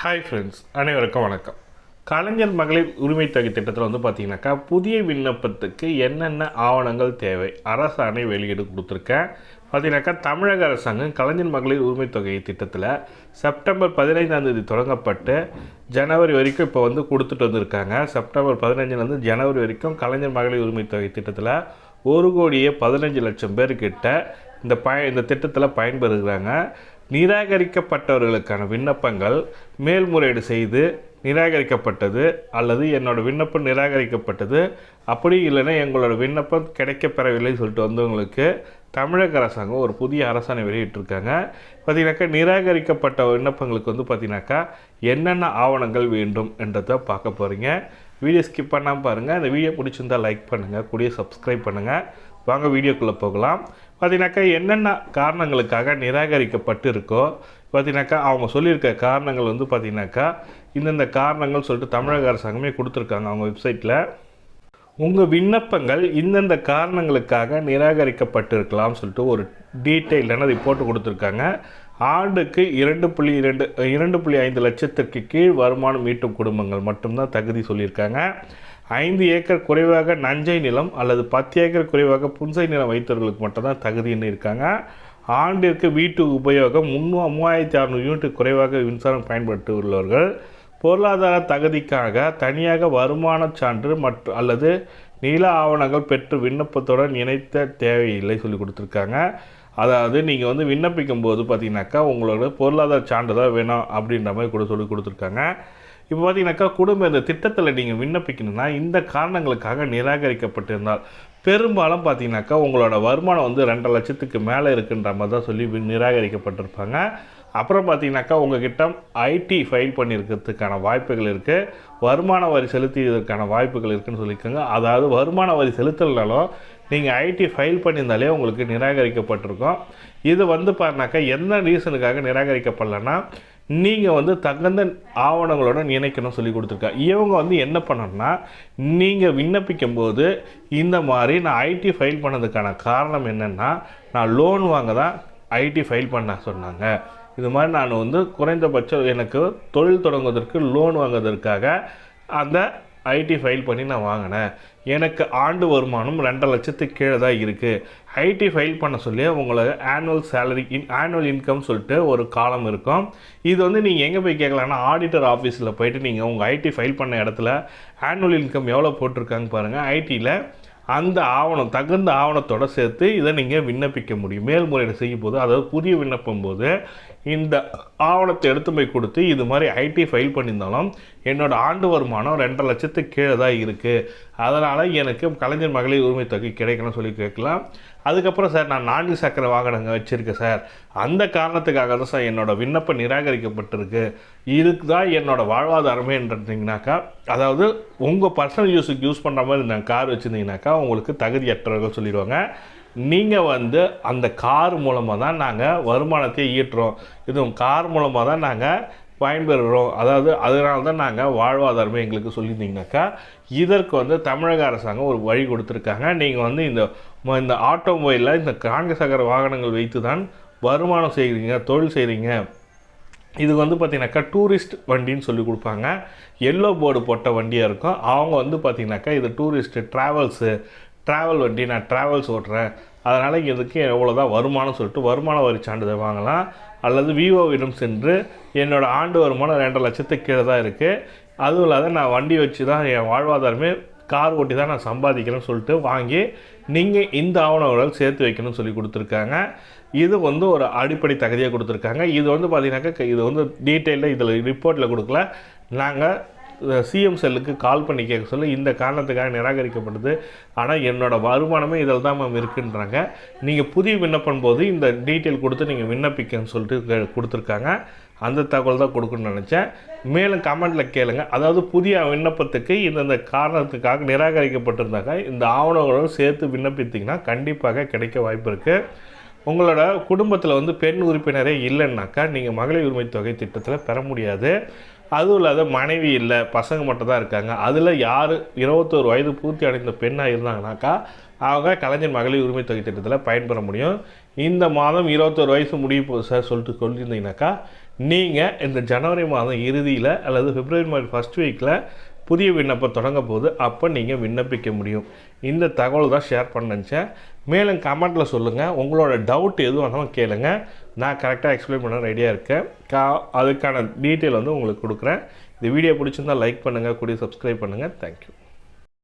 Hi friends அனைவருக்கும் வணக்கம். கலைஞர் மகளிர் உரிமை தொகை திட்டத்தில் வந்து பார்த்தீங்கன்னாக்கா புதிய விண்ணப்பத்துக்கு என்னென்ன ஆவணங்கள் தேவை அரசாணை வெளியீடு கொடுத்துருக்கேன். பார்த்தீங்கன்னாக்கா தமிழக அரசாங்கம் கலைஞர் மகளிர் உரிமை தொகை திட்டத்தில் செப்டம்பர் பதினைந்தாம் தேதி தொடங்கப்பட்டு ஜனவரி வரைக்கும் இப்போ வந்து கொடுத்துட்டு வந்திருக்காங்க. செப்டம்பர் பதினஞ்சுலேருந்து ஜனவரி வரைக்கும் கலைஞர் மகளிர் உரிமை தொகை திட்டத்தில் ஒரு கோடியே பதினஞ்சு லட்சம் பேர்கிட்ட இந்த பய இந்த திட்டத்தில் பயன்பெறுகிறாங்க. நிராகரிக்கப்பட்டவர்களுக்கான விண்ணப்பங்கள் மேல்முறையீடு செய்து நிராகரிக்கப்பட்டது அல்லது என்னோடய விண்ணப்பம் நிராகரிக்கப்பட்டது அப்படி இல்லைன்னா எங்களோட விண்ணப்பம் கிடைக்கப்பெறவில்லை சொல்லிட்டு வந்தவங்களுக்கு தமிழக அரசாங்கம் ஒரு புதிய அரசாணை வெளியிட்டிருக்காங்க. பார்த்தீங்கன்னாக்கா நிராகரிக்கப்பட்ட விண்ணப்பங்களுக்கு வந்து பார்த்தீங்கன்னாக்கா என்னென்ன ஆவணங்கள் வேண்டும் என்றதை பார்க்க போகிறீங்க வீடியோ ஸ்கிப் பண்ணாமல் பாருங்கள் இந்த வீடியோ பிடிச்சிருந்தால் லைக் பண்ணுங்கள் கூடிய சப்ஸ்கிரைப் பண்ணுங்கள் வாங்க வீடியோக்குள்ளே போகலாம். பார்த்தீங்கன்னாக்கா என்னென்ன காரணங்களுக்காக நிராகரிக்கப்பட்டு இருக்கோ பார்த்தீங்கன்னாக்கா அவங்க சொல்லியிருக்க காரணங்கள் வந்து பார்த்தீங்கன்னாக்கா இந்தந்த காரணங்கள் சொல்லிட்டு தமிழக அரசாங்கமே கொடுத்துருக்காங்க அவங்க வெப்சைட்டில் உங்கள் விண்ணப்பங்கள் இந்தந்த காரணங்களுக்காக நிராகரிக்கப்பட்டிருக்கலாம் சொல்லிட்டு ஒரு டீட்டெயிலான ரிப்போர்ட் கொடுத்துருக்காங்க. ஆண்டுக்கு இரண்டு புள்ளி இரண்டு இரண்டு புள்ளி ஐந்து லட்சத்திற்கு கீழ் வருமானம் ஈட்டும் குடும்பங்கள் மட்டும்தான் தகுதி சொல்லியிருக்காங்க. ஐந்து ஏக்கர் குறைவாக நஞ்சை நிலம் அல்லது பத்து ஏக்கர் குறைவாக புன்சை நிலம் வைத்தவர்களுக்கு மட்டும்தான் தகுதின்னு இருக்காங்க. ஆண்டிற்கு வீட்டு உபயோகம் முன்னூ மூவாயிரத்தி அறநூறு யூனிட் குறைவாக மின்சாரம் பயன்படுத்தி உள்ளவர்கள் பொருளாதார தகுதிக்காக தனியாக வருமான சான்று மற்றும் அல்லது நில ஆவணங்கள் பெற்று விண்ணப்பத்துடன் இணைத்த தேவையில்லை சொல்லி கொடுத்துருக்காங்க. அதாவது நீங்கள் வந்து விண்ணப்பிக்கும் போது பார்த்தீங்கன்னாக்கா உங்களோட பொருளாதார சான்றிதழ் வேணும் அப்படின்ற மாதிரி கூட சொல்லி கொடுத்துருக்காங்க. இப்போ பார்த்தீங்கன்னாக்கா குடும்ப இந்த திட்டத்தில் நீங்கள் விண்ணப்பிக்கணும்னா இந்த காரணங்களுக்காக நிராகரிக்கப்பட்டிருந்தால் பெரும்பாலும் பார்த்தீங்கன்னாக்கா உங்களோட வருமானம் வந்து ரெண்டரை லட்சத்துக்கு மேலே இருக்குன்ற மாதிரி தான் சொல்லி வி- நிராகரிக்கப்பட்டிருப்பாங்க. அப்புறம் பார்த்தீங்கன்னாக்கா உங்ககிட்ட ஐடி ஃபைல் பண்ணியிருக்கிறதுக்கான வாய்ப்புகள் இருக்குது வருமான வரி செலுத்தியதற்கான வாய்ப்புகள் இருக்குன்னு சொல்லியிருக்காங்க. அதாவது வருமான வரி செலுத்தலைனாலும் நீங்கள் ஐடி ஃபைல் பண்ணியிருந்தாலே உங்களுக்கு நிராகரிக்கப்பட்டிருக்கும். இது வந்து பாருனாக்கா என்ன ரீசனுக்காக நிராகரிக்கப்படலன்னா நீங்கள் வந்து தகுந்த ஆவணங்களுடன் இணைக்கணும் சொல்லி கொடுத்துருக்கா இவங்க வந்து என்ன பண்ணணும்னா நீங்கள் விண்ணப்பிக்கும் போது இந்த மாதிரி நான் ஐடி ஃபைல் பண்ணதுக்கான காரணம் என்னென்னா நான் லோன் வாங்க தான் ஐடி ஃபைல் பண்ண சொன்னாங்க. இது மாதிரி நான் வந்து குறைந்தபட்சம் எனக்கு தொழில் தொடங்குவதற்கு லோன் வாங்குவதற்காக அந்த ஐடி ஃபைல் பண்ணி நான் வாங்கினேன். எனக்கு ஆண்டு வருமானம் ரெண்டரை லட்சத்துக்கு கீழே தான் இருக்குது ஐடி ஃபைல் பண்ண சொல்லி உங்களை annual salary in annual income சொல்லிட்டு ஒரு காலம் இருக்கும். இது வந்து நீங்கள் எங்கே போய் கேட்கலான்னா ஆடிட்டர் ஆஃபீஸில் போயிட்டு நீங்கள் உங்கள் ஐடி ஃபைல் பண்ண இடத்துல ஆனுவல் இன்கம் எவ்வளோ போட்டிருக்காங்க பாருங்கள் ஐடியில் அந்த ஆவணம் தகுந்த ஆவணத்தோட சேர்த்து இதை நீங்கள் விண்ணப்பிக்க முடியும். மேல்முறையீடு செய்யும் போது அதாவது புதிய விண்ணப்பம் போது இந்த ஆவணத்தை எடுத்து போய் கொடுத்து இது மாதிரி ஐடி ஃபைல் பண்ணியிருந்தாலும் என்னோடய ஆண்டு வருமானம் ரெண்டரை லட்சத்துக்கு கீழே தான் இருக்குது அதனால் எனக்கு கலைஞர் மகளிர் உரிமை தொகை கிடைக்கணும்னு சொல்லி கேட்கலாம். அதுக்கப்புறம் சார் நான் நான்கு சக்கர வாகனங்கள் வச்சுருக்கேன் சார். அந்த காரணத்துக்காக தான் சார் என்னோட விண்ணப்பம் நிராகரிக்கப்பட்டிருக்கு. இதுக்கு தான் என்னோடய வாழ்வாதாரமே என்றீங்கனாக்கா அதாவது உங்கள் பர்சனல் யூஸுக்கு யூஸ் பண்ணுற மாதிரி நான் கார் வச்சுருந்தீங்கனாக்கா உங்களுக்கு தகுதியற்றவர்கள் சொல்லிடுவாங்க. நீங்கள் வந்து அந்த கார் மூலமாக தான் நாங்கள் வருமானத்தை ஈட்டுறோம். இதுவும் கார் மூலமாக தான் நாங்கள் பயன்பெறுகிறோம் அதாவது அதனால தான் நாங்கள் வாழ்வாதாரமே எங்களுக்கு சொல்லியிருந்தீங்கனாக்கா இதற்கு வந்து தமிழக அரசாங்கம் ஒரு வழி கொடுத்துருக்காங்க. நீங்கள் வந்து இந்த இந்த ஆட்டோமொபைலில் இந்த நான்கு சக்கர வாகனங்கள் வைத்து தான் வருமானம் செய்கிறீங்க தொழில் செய்கிறீங்க இது வந்து பார்த்திங்கனாக்கா டூரிஸ்ட் வண்டின்னு சொல்லி கொடுப்பாங்க. எல்லோ போர்டு போட்ட வண்டியாக இருக்கும். அவங்க வந்து பார்த்திங்கனாக்கா இது டூரிஸ்ட்டு ட்ராவல்ஸு ட்ராவல் வண்டி நான் ட்ராவல்ஸ் ஓட்டுறேன். அதனால் இதுக்கு எவ்வளோ தான் வருமானம் சொல்லிட்டு வருமான வரி சான்றிதழ் வாங்கலாம். அல்லது விவோவிடம் சென்று என்னோடய ஆண்டு வருமானம் ரெண்டரை லட்சத்துக்கு கீழே தான் இருக்குது அதுவும் இல்லாத நான் வண்டி வச்சு தான் என் வாழ்வாதாரமே கார் ஓட்டி தான் நான் சம்பாதிக்கிறேன்னு சொல்லிட்டு வாங்கி நீங்கள் இந்த ஆவணங்கள் சேர்த்து வைக்கணும்னு சொல்லி கொடுத்துருக்காங்க. இது வந்து ஒரு அடிப்படை தகுதியாக கொடுத்துருக்காங்க. இது வந்து பார்த்தீங்கன்னாக்கா இது வந்து டீட்டெயிலில் இதில் ரிப்போர்ட்டில் கொடுக்கல. நாங்கள் சிஎம் செல்லுக்கு கால் பண்ணி கேட்க சொல்லி இந்த காரணத்துக்காக நிராகரிக்கப்படுது. ஆனால் என்னோடய வருமானமே இதில் தான் மேம் இருக்குன்றாங்க. நீங்கள் புதிய விண்ணப்பம் போது இந்த டீட்டெயில் கொடுத்து நீங்கள் விண்ணப்பிக்கன்னு சொல்லிட்டு கொடுத்துருக்காங்க. அந்த தகவல் தான் கொடுக்கணும்னு நினச்சேன். மேலும் கமெண்ட்டில் கேளுங்க. அதாவது புதிய விண்ணப்பத்துக்கு இந்தந்த காரணத்துக்காக நிராகரிக்கப்பட்டிருந்தாங்க இந்த ஆவணங்களோடு சேர்த்து விண்ணப்பித்தீங்கன்னா கண்டிப்பாக கிடைக்க வாய்ப்பு இருக்குது உங்களோட குடும்பத்தில் வந்து பெண் உறுப்பினரே இல்லைன்னாக்கா நீங்கள் மகளிர் உரிமை தொகை திட்டத்தில் பெற முடியாது. அதுவும் இல்லாத மனைவி இல்லை பசங்க மட்டும் தான் இருக்காங்க. அதில் யார் இருபத்தோரு வயது பூர்த்தி அடைந்த பெண்ணாக இருந்தாங்கனாக்கா அவங்க கலைஞர் மகளிர் உரிமை தொகை திட்டத்தில் பயன்பெற முடியும். இந்த மாதம் இருபத்தோரு வயசு முடிய போகுது சார் சொல்லிட்டு சொல்லியிருந்தீங்கனாக்கா நீங்கள் இந்த ஜனவரி மாதம் இறுதியில் அல்லது பிப்ரவரி மாதம் ஃபஸ்ட் வீக்கில் புதிய விண்ணப்பம் தொடங்க போது அப்போ நீங்கள் விண்ணப்பிக்க முடியும். இந்த தகவல் தான் ஷேர் பண்ணச்சேன் மேலும் கமெண்ட்டில் சொல்லுங்கள் உங்களோட டவுட் எதுவும் வேணாலும் கேளுங்கள் நான் கரெக்டாக எக்ஸ்பிளைன் பண்ண ரெடியாக இருக்கேன். கா அதுக்கான டீட்டெயில் வந்து உங்களுக்கு கொடுக்குறேன். இந்த வீடியோ பிடிச்சிருந்தால் லைக் பண்ணுங்கள் கூடிய சப்ஸ்கிரைப் பண்ணுங்கள் தேங்க்யூ